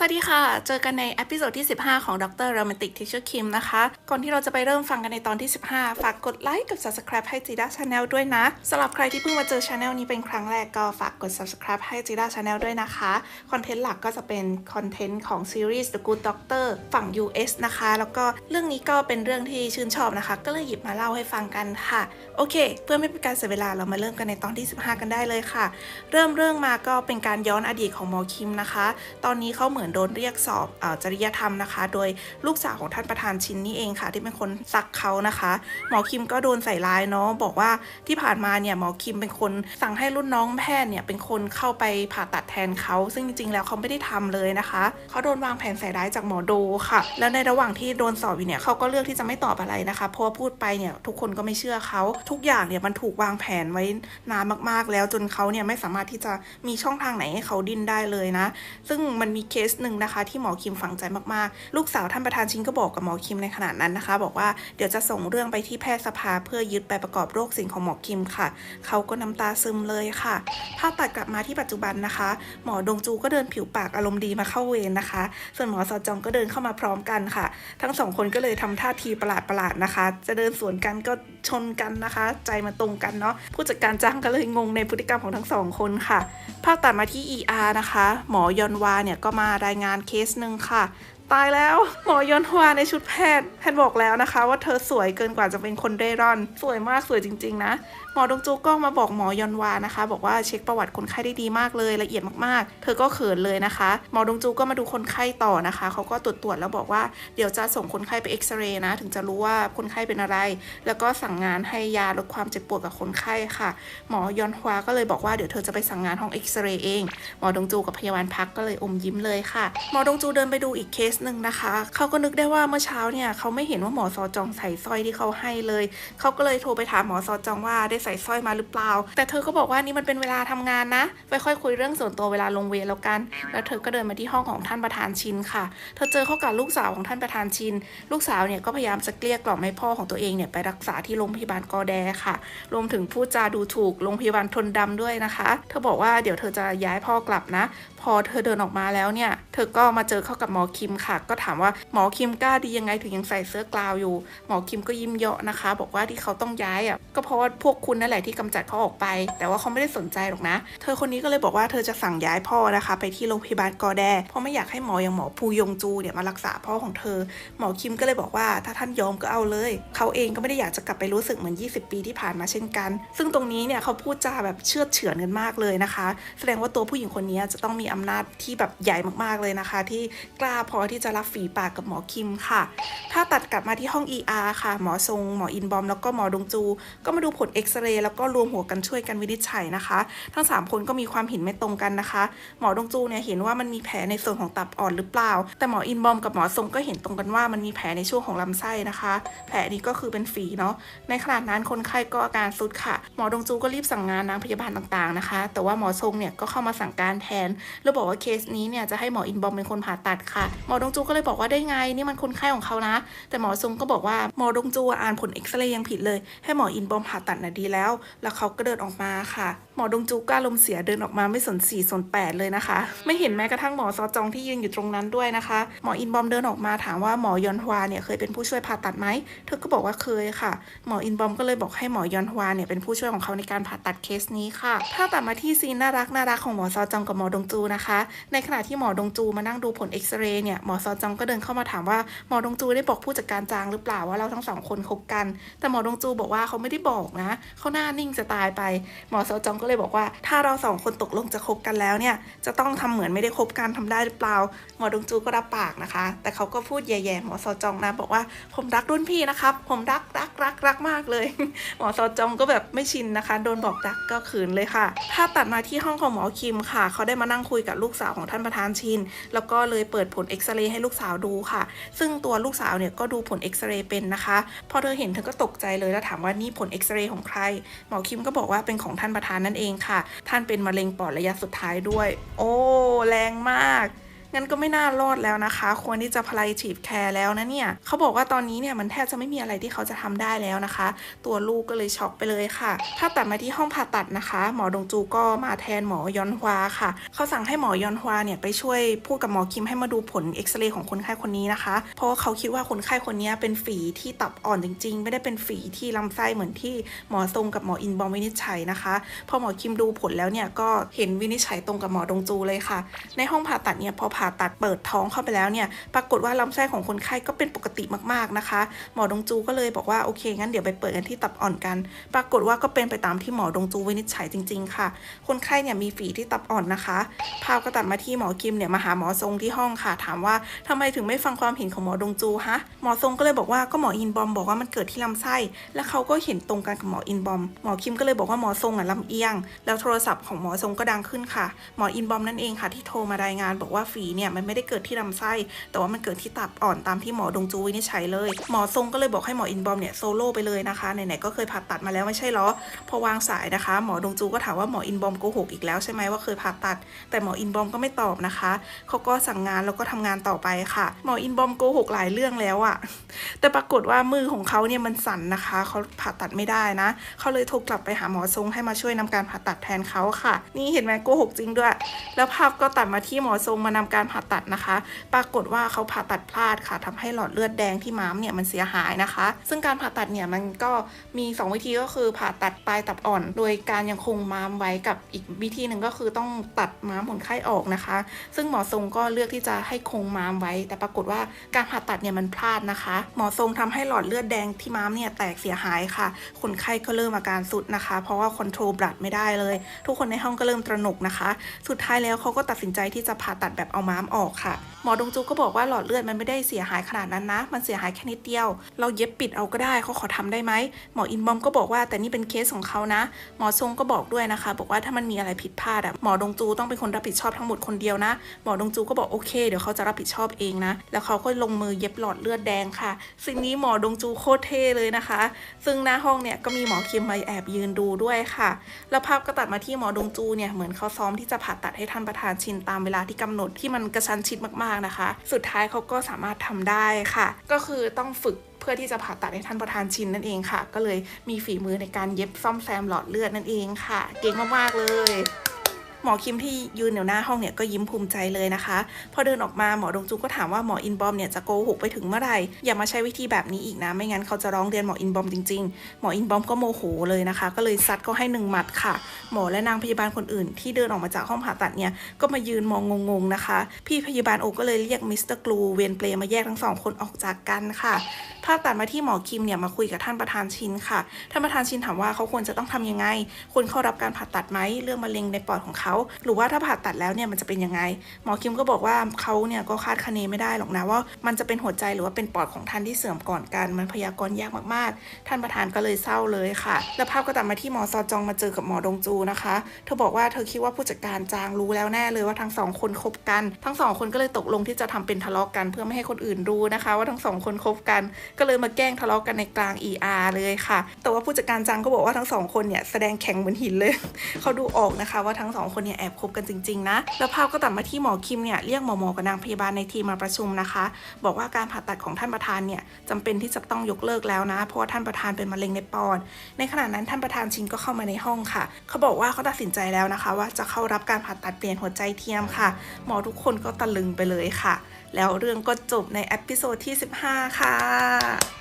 สวัสดีค่ะ เจอกันในอพิโซดที่ 15 ของ Dr. Romantic Teacher Kim นะคะ ก่อนที่เราจะไปเริ่มฟังกันในตอนที่ 15 ฝากกดไลค์กับ Subscribe ให้จีด้า Channel ด้วยนะ สำหรับใครที่เพิ่งมาเจอ Channel นี้เป็นครั้งแรกก็ฝากกด Subscribe ให้จีด้า Channel ด้วยนะคะ คอนเทนต์หลักก็จะเป็นคอนเทนต์ของซีรีส์ The Good Doctor ฝั่ง US นะคะ แล้วก็เรื่องนี้ก็เป็นเรื่องที่ชื่นชอบนะคะ ก็เลยหยิบมาเล่าให้ฟังกันค่ะ โอเค เพื่อไม่เป็นการเสียเวลาเรามาเริ่มกันในตอนที่ 15 กันได้เลยค่ะ เริ่มเรื่องมาก็เป็นการย้อนอดีตของหมอคิมนะคะ ตอนนี้เขาเหมือนโดนเรียกสอบอจริยธรรมนะคะ โดยลูกสาวของท่านประธานชินนี่เองค่ะ ที่เป็นคนซักเขานะคะ หมอคิมก็โดนใส่ร้ายเนาะบอกว่าที่ผ่านมาเนี่ยหมอคิมเป็นคนสั่งให้รุ่นน้องแพทย์เนี่ยเป็นคนเข้าไปผ่าตัดแทนเขาซึ่งจริงๆแล้วเขาไม่ได้ทำเลยนะคะเขาโดนวางแผนใส่ร้ายจากหมอโดค่ะ แล้วในระหว่างที่โดนสอบอยู่เนี่ยเขาก็เลือกที่จะไม่ตอบอะไรนะคะเพราะว่าพูดไปเนี่ยทุกคนก็ไม่เชื่อเขาทุกอย่างเนี่ยมันถูกวางแผนไว้นานมากๆ แล้วจนเขาเนี่ยไม่สามารถที่จะมีช่องทางไหนให้เขาดิ้นได้เลยนะ ซึ่งมันมีเคสหนึ่งนะคะ ที่หมอคิมฝังใจมากๆ ลูกสาวท่านประธานชินก็บอกกับหมอคิมในขณะนั้นนะคะ บอกว่าเดี๋ยวจะส่งเรื่องไปที่แพทยสภาเพื่อยึดใบประกอบโรคสิ่งของหมอคิมค่ะ เขาก็น้ำตาซึมเลยค่ะภาพตัดกลับมาที่ปัจจุบันนะคะ หมอดงจูก็เดินผิวปากอารมณ์ดีมาเข้าเวรนะคะ ส่วนหมอซอจองก็เดินเข้ามาพร้อมกันค่ะ ทั้งสองคนก็เลยทำท่าทีประหลาดๆนะคะ จะเดินสวนกันก็ชนกันนะคะ ใจมาตรงกันเนาะผู้จัดการจ้างก็เลยงงในพฤติกรรมของทั้งสองคนค่ะ ภาพตัดมาที่ ER นะคะ หมอยอนวาเนี่ยก็มารายงานเคสหนึ่งค่ะ ตายแล้ว หมอยอนฮวาในชุดแพทย์ แพทย์บอกแล้วนะคะ ว่าเธอสวยเกินกว่าจะเป็นคนเร่ร่อน สวยมากสวยจริง ๆ นะ หมอดงจูก็มาบอกหมอยอนวานะคะ บอกว่าเช็คประวัติคนไข้ได้ดีมากเลยละเอียดมากๆ เธอก็เขินเลยนะคะ หมอดงจูก็มาดูคนไข้ต่อนะคะเขาก็ตรวจตรวจแล้วบอกว่าเดี๋ยวจะส่งคนไข้ไปเอ็กซเรย์นะ ถึงจะรู้ว่าคนไข้เป็นอะไร แล้วก็สั่งงานให้ยาลดความเจ็บปวดกับคนไข้ค่ะ หมอยอนฮวาก็เลยบอกว่าเดี๋ยวเธอจะไปสั่งงานห้องเอ็กซเรย์เอง หมอดงจูกับพยาบาลพักก็เลยอมยิ้มเลยค่ะ หมอดงจูเดินไปดูอีกเคสหนึ่งนะคะเขาก็นึกได้ว่าเมื่อเช้าเนี่ยเขาไม่เห็นว่าหมอซอจองใส่สร้อยที่เขาให้เลยเขาก็เลยโทรไปถามหมอซอจองว่าได้ใส่สร้อยมาหรือเปล่า แต่เธอก็บอกว่านี่มันเป็นเวลาทำงานนะไปค่อยคุยเรื่องส่วนตัวเวลาลงเวรแล้วกัน แล้วเธอก็เดินมาที่ห้องของท่านประธานชินค่ะ เธอเจอเข้ากับลูกสาวของท่านประธานชิน ลูกสาวเนี่ยก็พยายามจะเกลี้ยกล่อมให้พ่อของตัวเองเนี่ยไปรักษาที่โรงพยาบาลกอแดค่ะ รวมถึงพูดจาดูถูกโรงพยาบาลทนดำด้วยนะคะ เธอบอกว่าเดี๋ยวเธอจะย้ายพ่อกลับนะ พอเธอเดินออกมาแล้วเนี่ย เธอก็มาเจอเข้ากับหมอคิมค่ะก็ถามว่าหมอคิมกล้าดียังไงถึงยังใส่เสื้อกลาวอยู่ หมอคิมก็ยิ้มเยาะนะคะ บอกว่าที่เขาต้องย้ายอะก็เพราะว่าพวกคุณนั่นแหละที่กำจัดเขาออกไป แต่ว่าเขาไม่ได้สนใจหรอกนะ เธอคนนี้ก็เลยบอกว่าเธอจะสั่งย้ายพ่อนะคะ ไปที่โรงพยาบาลกอแดเพราะไม่อยากให้หมออย่างหมอภูยงจูเนี่ยมารักษาพ่อของเธอ หมอคิมก็เลยบอกว่าถ้าท่านยอมก็เอาเลย เขาเองก็ไม่ได้อยากจะกลับไปรู้สึกเหมือน 20 ปีที่ผ่านมาเช่นกัน ซึ่งตรงนี้เนี่ยเขาพูดจาแบบเชื่อเฉือนกันมากเลยนะคะ แสดงว่าตัวผู้หญิงคนนี้จะต้องมีอำนาจที่แบบใหญ่มากๆเลยนะคะ ที่กล้าพอที่จะรับฝีปากกับหมอคิมค่ะ ถ้าตัดกลับมาที่ห้อง ER ค่ะ หมอทรง หมออินบอม แล้วก็หมอดงจู ก็มาดูผลเอ็กซเรย์แล้วก็รวมหัวกันช่วยกันวินิจฉัยนะคะ ทั้ง 3 คนก็มีความเห็นไม่ตรงกันนะคะ หมอดงจูเนี่ยเห็นว่ามันมีแผลในส่วนของตับอ่อนหรือเปล่า แต่หมออินบอมกับหมอทรงก็เห็นตรงกันว่ามันมีแผลในช่วงของลำไส้นะคะ แผลนี้ก็คือเป็นฝีเนาะ ในขณะนั้นคนไข้ก็อาการสุดค่ะ หมอดงจูก็รีบสั่งงานนางพยาบาลต่างๆนะคะ แต่ว่าหมอทรงเนี่ยก็เข้ามาสั่งการแทน แล้วบอกว่าเคสนี้เนี่ยจะให้หมออินบอมเป็นคนผ่าตัดค่ะ หมอดงจูก็เลยบอกว่าได้ไง นี่มันคนไข้ของเขานะ แต่หมอทรงก็บอกว่าหมอดงจูอ่านผลเอ็กซเรย์ยังผิดเลย ให้หมออินบอมผ่าตัดน่ะดีแล้ว แล้วเขาก็เดินออกมาค่ะ มอดงจูก็อารมเสียเดินออกมาไม่สนสี่สนแปดเลยนะคะ ไม่เห็นแม้กระทั่งหมอซอจองที่ยืนอยู่ตรงนั้นด้วยนะคะ หมออินบอมเดินออกมาถามว่าหมอยอนฮวาเนี่ยเคยเป็นผู้ช่วยผ่าตัดไหมเธอก็บอกว่าเคยค่ะ หมออินบอมก็เลยบอกให้หมอยอนฮวาเนี่ยเป็นผู้ช่วยของเขาในการผ่าตัดเคสนี้ค่ะ ถ้าตัดมาที่ซีนน่ารักน่ารักของหมอซอจองกับหมอดงจูนะคะ ในขณะที่หมอดงจูมานั่งดูผลเอ็กซเรย์เนี่ยหมอซอจองก็เดินเข้ามาถามว่าหมอดงจูได้บอกผู้จัดการจางหรือเปล่าว่าเราทั้งสองคนคบกัน แต่หมอดงจูบอกว่าเขาไม่ได้บอกนะเขาหน้านิ่งจะตายไป หมอซอจองก็เลยบอกว่า ถ้าเราสองคนตกลงจะคบกันแล้วเนี่ย จะต้องทำเหมือนไม่ได้คบกันทำได้หรือเปล่า หมอดงจูก็รับปากนะคะ แต่เขาก็พูดแย่ๆหมอซอจองนะบอกว่าผมรักรุ่นพี่นะครับ ผมรักรักรักรักมากเลย หมอซอจองก็แบบไม่ชินนะคะ โดนบอกรักก็ขืนเลยค่ะ ถ้าตัดมาที่ห้องของหมอคิมค่ะ เขาได้มานั่งคุยกับลูกสาวของท่านประธานชิน แล้วก็เลยเปิดผลเอ็กซเรย์ให้ลูกสาวดูค่ะ ซึ่งตัวลูกสาวเนี่ยก็ดูผลเอ็กซเรย์เป็นนะคะ พอเธอเห็นเธอก็ตกใจเลยแล้วถามว่านี่ผลเอ็กซเรย์ของใคร หมอคิมก็บอกว่าเป็นของท่านประธานนั่นเองค่ะ ท่านเป็นมะเร็งปอดระยะสุดท้ายด้วย โอ้ แรงมาก งั้นก็ไม่น่ารอดแล้วนะคะ ควรที่จะพลายฉีดแคร์แล้วนะเนี่ยเขาบอกว่าตอนนี้เนี่ยมันแทบจะไม่มีอะไรที่เขาจะทำได้แล้วนะคะ ตัวลูกก็เลยช็อกไปเลยค่ะ ถ้าตัดมาที่ห้องผ่าตัดนะคะ หมอดงจูก็มาแทนหมอยอนฮวาค่ะ เขาสั่งให้หมอยอนฮวาเนี่ยไปช่วยพูดกับหมอคิมให้มาดูผลเอ็กซเรย์ของคนไข้คนนี้นะคะ เพราะว่าเขาคิดว่าคนไข้คนนี้เป็นฝีที่ตับอ่อนจริง ๆ ไม่ได้เป็นฝีที่ลำไส้เหมือนที่หมอทรงกับหมออินบอมวินิจฉัยนะคะ พอหมอคิมดูผลแล้วเนี่ยก็เห็นวินิจฉัยตรงกับหมอดงจูเลยค่ะ ในห้องผ่าตัดเนี่ยพอผ่าตัดเปิดท้องเข้าไปแล้วเนี่ยปรากฏว่าลำไส้ของคนไข้ก็เป็นปกติมากๆนะคะ หมอดงจูก็เลยบอกว่าโอเคงั้นเดี๋ยวไปเปิดกันที่ตับอ่อนกัน ปรากฏว่าก็เป็นไปตามที่หมอดงจูวินิจฉัยจริง ๆ ค่ะ คนไข้เนี่ยมีฝีที่ตับอ่อนนะคะภาพก็ตัดมาที่หมอคิมเนี่ยมาหาหมอทรงที่ห้องค่ะ ถามว่าทำไมถึงไม่ฟังความเห็นของหมอดงจูฮะหมอทรงก็เลยบอกว่าก็หมออินบอมบอกว่ามันเกิดที่ลำไส้ แล้วเขาก็เห็นตรงกันกับหมออินบอมหมอคิมก็เลยบอกว่าหมอทรงอะลำเอียง แล้วโทรศัพท์ของหมอทรงก็ดังขึ้นค่ะ หมออินบอมนั่นเองค่ะที่โทรมารายงานบอกว่าฝีเนี่ยมันไม่ได้เกิดที่ลำไส้ แต่ว่ามันเกิดที่ตับอ่อนตามที่หมอดงจูวินิจฉัยเลย หมอทรงก็เลยบอกให้หมออินบอมเนี่ยโซโล่ไปเลยนะคะไหนๆก็เคยผ่าตัดมาแล้วไม่ใช่เหรอพอวางสายนะคะ หมอดงจูก็ถามว่าหมออินบอมโกหกอีกแล้วใช่ไหมว่าเคยผ่าตัด แต่หมออินบอมก็ไม่ตอบนะคะเขาก็สั่งงานแล้วก็ทำงานต่อไปค่ะ หมออินบอมโกหกหลายเรื่องแล้วอะแต่ปรากฏว่ามือของเขาเนี่ยมันสั่นนะคะเขาผ่าตัดไม่ได้นะเขาเลยโทรกลับไปหาหมอทรงให้มาช่วยนำการผ่าตัดแทนเขาค่ะ นี่เห็นไหมโกหกจริงด้วย แล้วภาพก็ตัดมาที่หมอทรงมานำการการผ่าตัดนะคะ ปรากฏว่าเขาผ่าตัดพลาดค่ะทำให้หลอดเลือดแดงที่ม้ามเนี่ยมันเสียหายนะคะ ซึ่งการผ่าตัดเนี่ยมันก็มี 2 วิธีก็คือผ่าตัดปลายตับอ่อน โดยการยังคงม้ามไว้กับอีกวิธีหนึ่งก็คือต้องตัดม้ามคนไข้ออกนะคะ ซึ่งหมอทรงก็เลือกที่จะให้คงม้ามไว้ แต่ปรากฏว่าการผ่าตัดเนี่ยมันพลาดนะคะ หมอทรงทำให้หลอดเลือดแดงที่ม้ามเนี่ยแตกเสียหายค่ะ คนไข้ก็เริ่มอาการสุดนะคะ เพราะว่าคอนโทรลบลัดไม่ได้เลย ทุกคนในห้องก็เริ่มตระหนกนะคะ สุดท้ายแล้วเขาก็ตัดสินใจที่จะผ่าตัดแบบเอาม้ามออกค่ะ หมอดงจูก็บอกว่าหลอดเลือดมันไม่ได้เสียหายขนาดนั้นนะ มันเสียหายแค่นิดเดียว เราเย็บปิดเอาก็ได้เขาขอทำได้ไหมหมออินบอมก็บอกว่าแต่นี่เป็นเคสของเขานะ หมอทรงก็บอกด้วยนะคะ บอกว่าถ้ามันมีอะไรผิดพลาดอะหมอดงจูต้องเป็นคนรับผิดชอบทั้งหมดคนเดียวนะ หมอดงจูก็บอกโอเคเดี๋ยวเขาจะรับผิดชอบเองนะ แล้วเขาก็ลงมือเย็บหลอดเลือดแดงค่ะ สิ่งนี้หมอดงจูโคตรเท่เลยนะคะ ซึ่งหน้าห้องเนี่ยก็มีหมอคิมมาแอบยืนดูด้วยค่ะ แล้วภาพก็ตัดมาที่หมอดงจูเนี่ยเหมือนเขาซ้อมที่จะผ่าตัดให้ท่านประธานชินตามเวลาที่กำหนดที่มันกระชั้นชิดมากๆนะคะ สุดท้ายเขาก็สามารถทำได้ค่ะ ก็คือต้องฝึกเพื่อที่จะผ่าตัดให้ท่านประธานชินนั่นเองค่ะ ก็เลยมีฝีมือในการเย็บซ่อมแซมหลอดเลือดนั่นเองค่ะ เก่งมากๆเลย หมอคิมที่ยืนอยู่หน้าห้องเนี่ยก็ยิ้มภูมิใจเลยนะคะ พอเดินออกมาหมอดงจูก็ถามว่าหมออินบอมเนี่ยจะโกหกไปถึงเมื่อไหร่อย่ามาใช้วิธีแบบนี้อีกนะ ไม่งั้นเขาจะร้องเรียนหมออินบอมจริงๆ หมออินบอมก็โมโหเลยนะคะ ก็เลยซัดเขาให้หนึ่งหมัดค่ะ หมอและนางพยาบาลคนอื่น ที่เดินออกมาจากห้องผ่าตัดเนี่ยก็มายืนมองงงๆนะคะ พี่พยาบาลโอก็เลยเรียกมิสเตอร์กลูเวนเปลมาแยกทั้งสองคนออกจากกันค่ะ ภาพตัดมาที่หมอคิมเนี่ยมาคุยกับท่านประธานชินค่ะ ท่านประธานชินถามว่าเขาควรจะต้องทำยังไง ควรเข้ารับการผ่าตัดไหมเรื่องมะเร็งในปอดของเขา หรือว่าถ้าผ่าตัดแล้วเนี่ยมันจะเป็นยังไง หมอคิมก็บอกว่าเขาเนี่ยก็คาดคะเนไม่ได้หรอกนะว่า มันจะเป็นหัวใจหรือว่าเป็นปอดของท่านที่เสื่อมก่อนกัน มันพยากรณ์ยากมากๆ ท่านประธานก็เลยเศร้าเลยค่ะ แล้วภาพก็ตัดมาที่หมอซอจองมาเจอกับหมอดงจูนะคะ เธอบอกว่าเธอคิดว่าผู้จัดการจางรู้แล้วแน่เลยว่าทั้งสองคนคบกัน ทั้งสองคนก็เลยตกลงที่จะทำเป็นทะเลาะกันเพื่อไม่ให้คนอื่นรู้นะคะ ว่าทั้งสองคนคบกันก็เลยมาแกล้งทะเลาะกันในกลาง ER เลยค่ะ แต่ว่าผู้จัดการจังก็บอกว่าทั้งสองคนเนี่ยแสดงแข็งเหมือนหินเลย เขาดูออกนะคะว่าทั้งสองคนเนี่ยแอบคบกันจริงๆนะ แล้วภาพก็ตัดมาที่หมอคิมเนี่ยเรียกหมอหมอกับนางพยาบาลในทีมมาประชุมนะคะ บอกว่าการผ่าตัดของท่านประธานเนี่ยจำเป็นที่จะต้องยกเลิกแล้วนะ เพราะว่าท่านประธานเป็นมะเร็งในปอด ในขณะนั้นท่านประธานชินก็เข้ามาในห้องค่ะ เขาบอกว่าเขาตัดสินใจแล้วนะคะ ว่าจะเข้ารับการผ่าตัดเปลี่ยนหัวใจเทียมค่ะ หมอทุกคนก็ตะลึงไปเลยค่ะ แล้วเรื่องก็จบในเอพิโซดที่ 15 ค่ะ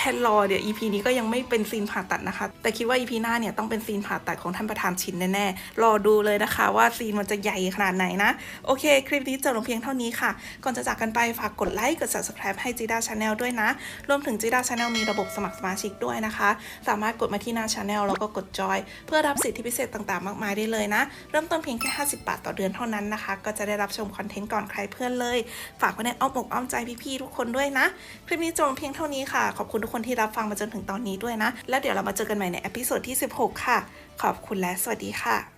แพนรอเดี๋ยว EP นี้ก็ยังไม่เป็นซีนผ่าตัดนะคะ แต่คิดว่า EP หน้าเนี่ยต้องเป็นซีนผ่าตัดของท่านประธานชินแน่ๆ รอดูเลยนะคะ ว่าซีนมันจะใหญ่ขนาดไหนนะ โอเค คลิปนี้จบลงเพียงเท่านี้ค่ะ ก่อนจะจากกันไปฝากกดไลค์กด subscribe ให้จีด้าชาแนลด้วยนะ รวมถึงจีด้าชาแนลมีระบบสมัครสมาชิกด้วยนะคะ สามารถกดมาที่หน้าชาแนลแล้วก็กดจอยเพื่อรับสิทธิพิเศษต่างๆ มากมายได้เลยนะ เริ่มต้นเพียงแค่ 50 บาทต่อเดือนเท่านั้นนะคะ ก็จะได้รับชมคอนเทนต์ก่อนใครเพื่อนเลย ฝากไว้ในอ้อมอกอ้อมใจพี่ๆทุกคนด้วยนะ คลิปนี้จบลงเพียงเท่านี้ค่ะ ขอบคุณกคนที่รับฟังมาจนถึงตอนนี้ด้วยนะ แล้วเดี๋ยวเรามาเจอกันใหม่ในเอพิโซดที่ 16 ค่ะ ขอบคุณและสวัสดีค่ะ